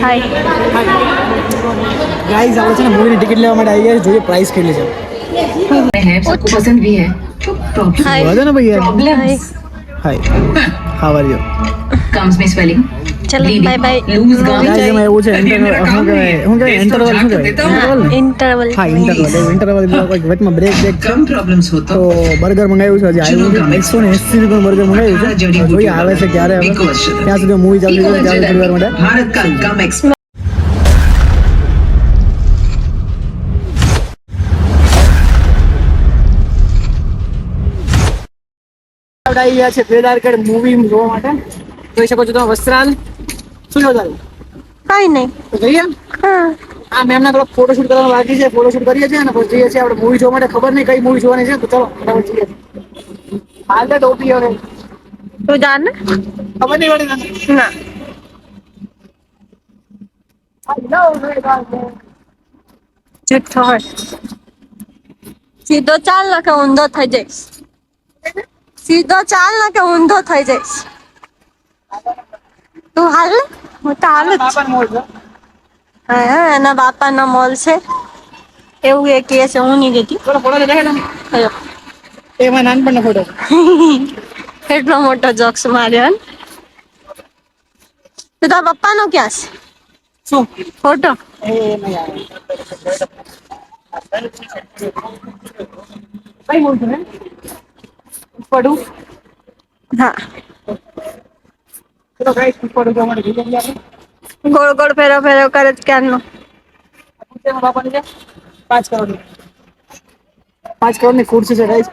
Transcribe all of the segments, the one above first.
Hi guys આપણે છે ને મૂવીની ટિકિટ લેવા માટે આવી ગયા છે જોઈએ પ્રાઇસ કેટલી છે है सबको पसंद भी है तो प्रॉब्लम હાય વધે ને ભાઈ યાર प्रॉब्लम्स હાય હાવ આર ચલો બાય છે હું કે બર્ગર મંગાવ્યું છે આજે આવ્યું છે. 180 રૂપિયા મંગાવ્યું જોઈએ આવે છે ક્યારે ત્યાં સુધી મૂવી ચાલુ છે મૂવી જોવા માટે. જોઈ શકો છો તમે વસ્ત્રાલ. શું જો તારું કઈ નહીં. તો જઈએ. હા. આ મેમના થોડો ફોટોશૂટ કરવાનું બાકી છે. ફોટોશૂટ કરીએ છીએ અને પછી જઈએ છીએ આપણે મૂવી જોવા માટે. ખબર નહીં કઈ મૂવી જોવાની છે. તો ચલો ફટાફટ જઈએ. હાલ તો ટોપી હવે. તો જાન ને? ખબર નહીં પડી તને? ના. જુઠ્ઠો સીધો ચાલ ના કે ઊંધો થઈ જઈશ. સીધો ચાલ ના કે ઊંધો થઈ જઈશ. તું હાલ ને? હું તો હાલ જ હા એના બાપાનો મોલ છે. એવું એ છે હું નહીં જતી એમાં નાનપણનો ફોટો એટલો મોટો જોક્સ માર્યો તો તારા પપ્પાનો ક્યાં છે? શું? ફોટો. પડું. હા. ગોળ ગોળ ફેરો ફેરો કરે છે ક્યારનો? ખુરશીમાં બાપાની પાંચ કરોડની ખુરશી છે ગાઈસ.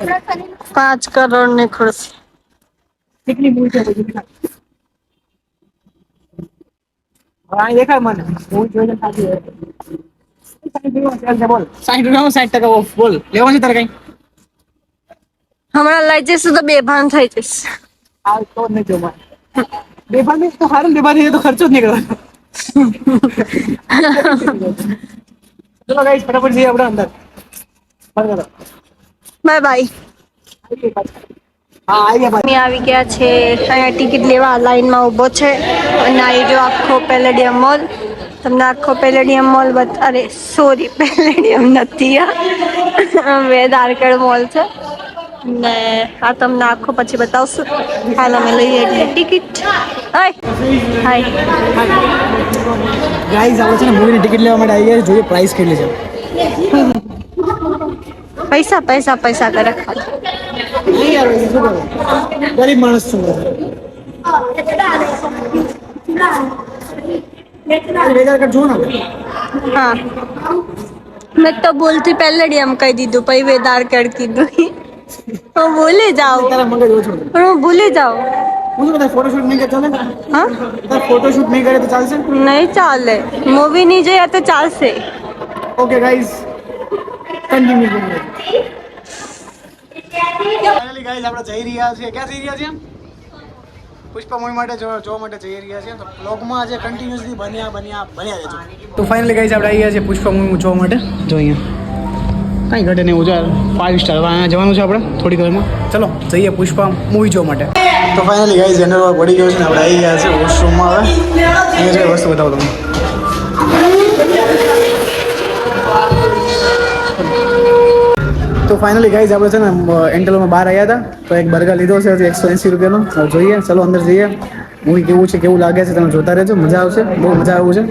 પાંચ કરોડની ખુરશી. કેટલી મૂવી છે બધી દેખાય મને. મૂવી જોઈને સાચી હમણાં લઈ જઈશું તો બેભાન થઈ જઈશ. આ તો નહીં જો મારે બેભાન તો ને બેભાન તો ખર્ચો જ નીકળવાનો. ચલો ગાઈસ ફટાફટ જઈએ આપણે અંદર. Bye bye. અમે આવી ગયા છે. અહીંયા ટિકિટ લેવા લાઈનમાં ઊભો છે. અને આવી જો આખો પેલેડિયમ મોલ. તમને આખો પેલેડિયમ મોલ બત અરે સોરી પેલેડિયમ નથી આ વેદારકડ મોલ છે. ને આ તમને આખો પછી બતાવશું. હાલ અમે લઈએ એટલે ટિકિટ. હાય. ગાઈઝ આપણે છે ને મૂવીની ટિકિટ લેવા માટે આવી ગયા જોઈએ પ્રાઇસ કેટલી છે. પૈસા પૈસા પૈસા કરે. કરું ગરીબ માણસ છું હું. કર મેં તો બોલતી એમ કહી દીધું પછી વેદારકડ કીધું. હું ભૂલી જાઉં. તારા મગજ ઓછું પણ હું ભૂલી જાઉં. હું શું ફોટોશૂટ નહીં કરે ચાલે? હા? તારે ફોટોશૂટ નહીં કરે તો ચાલશે? નહીં ચાલે. મૂવી નહીં જોઈએ તો ચાલશે. ઓકે ગાઈઝ કન્ટિન્યુ કરીએ. ફાઇનલી ગાઈઝ આપણે જઈ રહ્યા છીએ. ક્યાં જઈ રહ્યા છીએ પુષ્પા મૂવી માટે જોવા જોવા માટે જઈ રહ્યા છીએ. તો બ્લોગમાં આજે કન્ટિન્યુઅસલી બન્યા બન્યા બન્યા રહેજો. તો ફાઇનલી ગાઈઝ આપણે આવી ગયા છીએ પુષ્પા મૂવી જોવા માટે. જો અહીંયા કાંઈ ઘટે નહીં. ઉજા ફાઇવ સ્ટાર હવે અહીંયા જવાનું છે આપણે થોડીક વારમાં. ચલો જઈએ પુષ્પા મૂવી જોવા માટે. તો ફાઇનલી ગાઈઝ જનરલ પડી ગયો છે ને આપણે આવી ગયા છે વોશરૂમમાં હવે. અહીંયા જે વસ્તુ બતાવો તમને. તો ફાઇનલી ગાઈઝ આપણે છે ને એન્ટલોમાં બહાર આવ્યા હતા. તો એક બર્ગર લીધો છે એકસો એંસી રૂપિયાનો. હવે જોઈએ ચલો અંદર જઈએ. મૂવી કેવું છે કેવું લાગે છે તમે જોતા રહેજો. મજા આવશે. બહુ મજા આવું છે.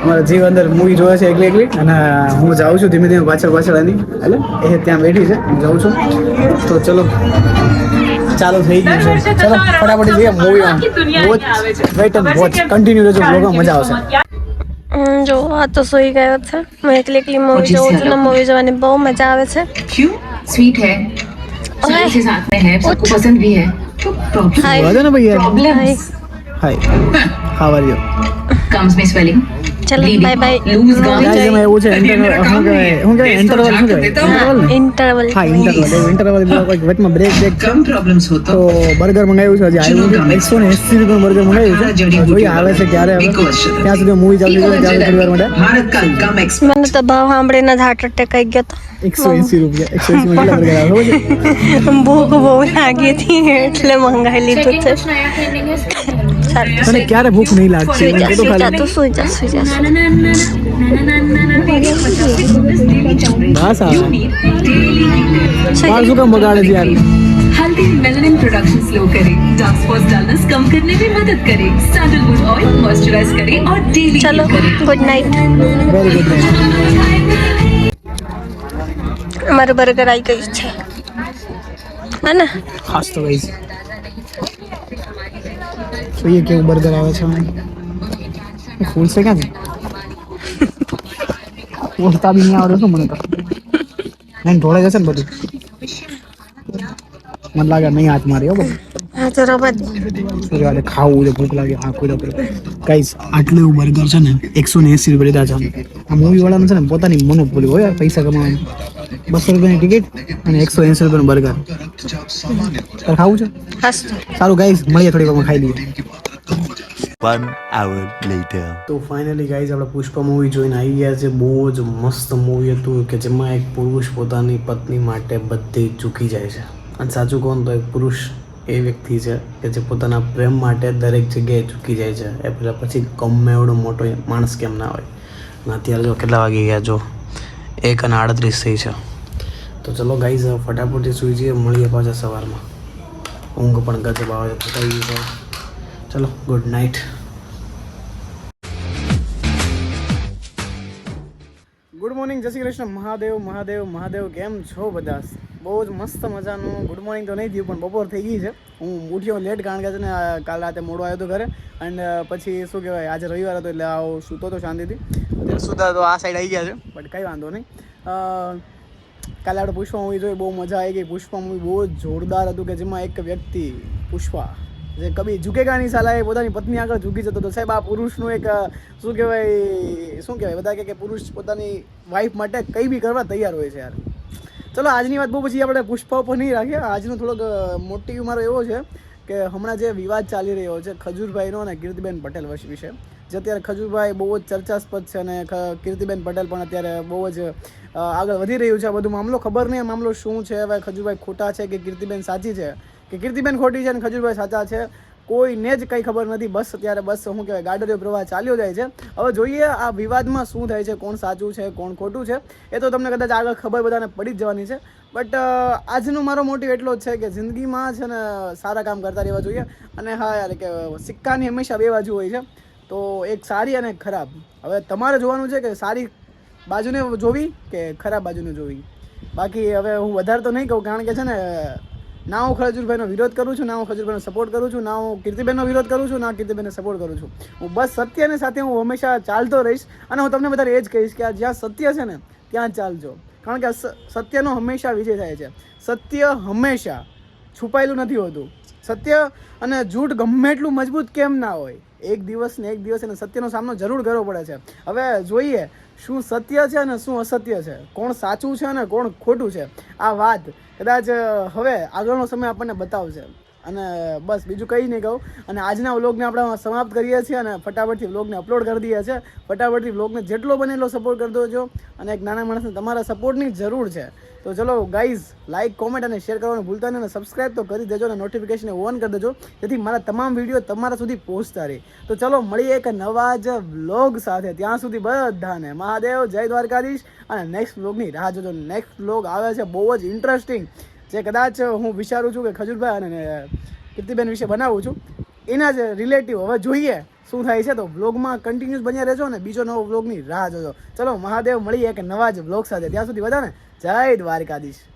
અમારા જીવ અંદર મૂવી જોવે છે એકલી એકલી અને હું જાઉં છું ધીમે ધીમે પાછળ પાછળ એની એટલે એ ત્યાં બેઠી છે હું જાઉં છું તો ચલો ચાલુ થઈ ગયું છે ચલો ફટાફટ જઈએ movie watch wait and watch continue રહેજો બ્લોગમાં મજા આવશે હમ, જો આ તો સોઈ ગયો છે હું એકલી એકલી મૂવી જોઉં છું ને મૂવી જોવાની બહુ મજા આવે છે क्यों स्वीट है चाय से साथ में है सबको पसंद भी है तो प्रॉब्लम હાય વધે ને ભાઈ યાર problems hi how are you comes में swelling ચલો બાય બાય એવું છે ઇન્ટરવલ ઇન્ટરવલ હા ઇન્ટરવલ ઇન્ટરવલ બ્રેક બ્રેક તો બર્ગર મંગાવ્યું છે આજે આવ્યું એકસો ને એસી રૂપિયાનું બર્ગર મંગાવ્યું છે. જોઈએ આવે છે ક્યારે? ત્યાં સુધી મૂવી ચાલુ છે ત્યારે માટે. મને તો ભાવ સાંભળીને જ હાર્ટ અટેક આવી ગયો હતો એકસો એસી રૂપિયા એકસો એસી બહુ લાગી હતી એટલે મંગાવી લીધું છે. मैंने क्या रे भूख नहीं लागती मैं तो તને ક્યારે ભૂખ નહીં લાગશે સુઈ જા તું સુઈ જા સુઈ જા બસ આ બાર શું કામ બગાડે છે યાર हल्दी मेलानिन प्रोडक्शन स्लो करे डार्क स्पॉट्स डार्कनेस कम करने में मदद करे सैंडलवुड ऑयल मॉइस्चराइज करे और डेली चलो good night very good night हमारा बर्गर आई गई है है ना खास तो गाइस જોઈએ કેવું બર્ગર આવે છે ફૂલ છે ક્યાંથી? બોલતા બી નહીં આવડે શું મને તો? નહીં ઢોળાઈ જશે ને બધું? મને લાગે નહીં હાથ મારી હો બધું. ખાવું છે ભૂખ લાગે હા કોઈ તો આટલું એવું બર્ગર છે ને એકસો ને એસી રૂપિયા લીધા છે આ મૂવી વાળાનું છે ને પોતાની મોનોપોલી હોય પૈસા કમાવાની. બસો રૂપિયાની ટિકિટ અને એકસો એસી રૂપિયાનું બર્ગર તારે ખાવું છે? સારું ગાઈસ મળીએ થોડી વારમાં ખાઈ લઈએ. One hour later. તો ફાઇનલી ગાઈઝ આપણે પુષ્પા મૂવી જોઈને આવી ગયા છે. બહુ જ મસ્ત મૂવી હતું કે જેમાં એક પુરુષ પોતાની પત્ની માટે બધી ચૂકી જાય છે. અને સાચું કહું તો એક પુરુષ એ વ્યક્તિ છે કે જે પોતાના પ્રેમ માટે દરેક જગ્યાએ ચૂકી જાય છે. એ પછી ગમે એવડો મોટો માણસ કેમ ના હોય. અને અત્યારે જો કેટલા વાગી ગયા? જો એક અને આડત્રીસ થઈ છે. તો ચલો ગાઈઝ ફટાફટથી સુઈ જઈએ મળીએ પાછા સવારમાં. ઊંઘ પણ ગજબ આવે છે પતાવી ગઈ ચલો ગુડ નાઇટ ગુડ મોર્નિંગ જય શ્રી કૃષ્ણ. મહાદેવ મહાદેવ મહાદેવ કેમ છો બધા? બહુ જ મસ્ત મજાનું ગુડ મોર્નિંગ તો નહીં થયું, પણ બપોર થઈ ગઈ છે. હું ઉઠ્યો લેટ કારણ કે છે ને કાલ રાતે મોડો આવ્યો હતો ઘરે. અને પછી શું કહેવાય, આજે રવિવાર હતો એટલે આવો સૂતો તો શાંતિથી. અત્યારે તો આ સાઈડ આવી ગયા છે બટ કંઈ વાંધો નહીં. કાલે આપણે પુષ્પા મૂવી જોઈ, બહુ મજા આવી ગઈ. પુષ્પા મૂવી બહુ જોરદાર હતું કે જેમાં એક વ્યક્તિ, પુષ્પા, જે કભી ઝુકેગાની સાલાએ પોતાની પત્ની આગળ ઝૂકી જતો હતો. સાહેબ, આ પુરુષનું એક શું કહેવાય શું કહેવાય, બધા કે પુરુષ પોતાની વાઈફ માટે કંઈ બી કરવા તૈયાર હોય છે યાર. ચલો, આજની વાત બહુ પછી આપણે પુષ્પા ઉપર નહીં રાખીએ. આજનો થોડોક મોટી મારો એવો છે કે હમણાં જે વિવાદ ચાલી રહ્યો છે ખજૂરભાઈનો અને કીર્તિબેન પટેલ વશ જે અત્યારે ખજૂરભાઈ બહુ જ ચર્ચાસ્પદ છે અને કીર્તિબેન પટેલ પણ અત્યારે બહુ જ આગળ વધી રહ્યું છે બધું મામલો. ખબર નહીં મામલો શું છે, હવે ખજૂરભાઈ ખોટા છે કે કીર્તિબેન સાચી છે? કે કીર્તિબેન ખોટી છે અને ખજૂરભાઈ સાચા છે? કોઈને જ કંઈ ખબર નથી. બસ અત્યારે બસ શું કહેવાય ગાડરિયો પ્રવાહ ચાલ્યો જાય છે. હવે જોઈએ આ વિવાદમાં શું થાય છે, કોણ સાચું છે, કોણ ખોટું છે, એ તો તમને કદાચ આગળ ખબર બધાને પડી જ જવાની છે. બટ આજનો મારો મોટિવ એટલો જ છે કે જિંદગીમાં છે ને સારા કામ કરતા રહેવા જોઈએ. અને હા યાર, કે સિક્કાની હંમેશા બે બાજુ હોય છે. તો એક સારી અને ખરાબ. હવે તમારે જોવાનું છે કે સારી બાજુને જોવી કે ખરાબ બાજુને જોવી? બાકી હવે હું વધારે તો નહીં કહું, કારણ કે છે ને ના હું ખજૂરભાઈનો વિરોધ કરું છું, ના હું ખજૂરભાઈનો સપોર્ટ કરું છું, ના હું કીર્તિબેનનો વિરોધ કરું છું, ના કીર્તિબેનને સપોર્ટ કરું છું. હું બસ સત્યને સાથે હું હંમેશા ચાલતો રહીશ અને હું તમને બધાને એ જ કહીશ કે આ જ્યાં સત્ય છે ને, ત્યાં ચાલજો. કારણ કે સત્યનો હંમેશા વિજય થાય છે. સત્ય હંમેશા છુપાયેલું નથી હોતું. સત્ય અને જૂઠ ગમે એટલું મજબૂત કેમ ના હોય? એક દિવસ ને એક દિવસ એને સત્યનો સામનો જરૂર કરવો પડે છે. હવે જોઈએ શું સત્ય છે અને શું અસત્ય છે? કોણ સાચું છે અને કોણ ખોટું છે? આ વાત કદાચ હવે આગળનો સમય આપણને બતાવશે. અને, બસ બીજું કંઈ નહીં કહું. અને આજના વ્લોગને આપણે સમાપ્ત કરીએ છીએ અને ફટાફટથી વ્લોગને અપલોડ કરી દઈએ છીએ. ફટાફટથી વ્લોગને જેટલો બને એટલો સપોર્ટ કરી દો અને એક નાના માણસને તમારા સપોર્ટની જરૂર છે. તો ચલો ગાઈઝ લાઇક કોમેન્ટ અને શેર કરવાનું ભૂલતા નહીં અને સબસ્ક્રાઇબ તો કરી દેજો અને નોટિફિકેશન ઓન કરી દેજો. જેથી મારા તમામ વીડિયો તમારા સુધી પહોંચતા રહે. તો ચલો મળીએ એક નવા જ વ્લોગ સાથે. ત્યાં સુધી બધાને મહાદેવ, જય દ્વારકાધીશ. અને નેક્સ્ટ વ્લોગની રાહ જોજો. નેક્સ્ટ વ્લોગ આવે છે બહુ જ ઇન્ટરેસ્ટિંગ જે કદાચ હું વિચારું છું કે ખજૂરભાઈ અને કીર્તિબેન વિશે બનાવું છું. એના જ રિલેટિવ હવે જોઈએ. શું થાય છે તો વ્લોગમાં કન્ટિન્યુઅસ બન્યા રહેજો અને બીજો નવો વ્લોગની રાહ જોજો. ચલો મહાદેવ, મળીએ એક નવા જ વ્લોગ સાથે. ત્યાં સુધી બધાને જય દ્વારકાધીશ.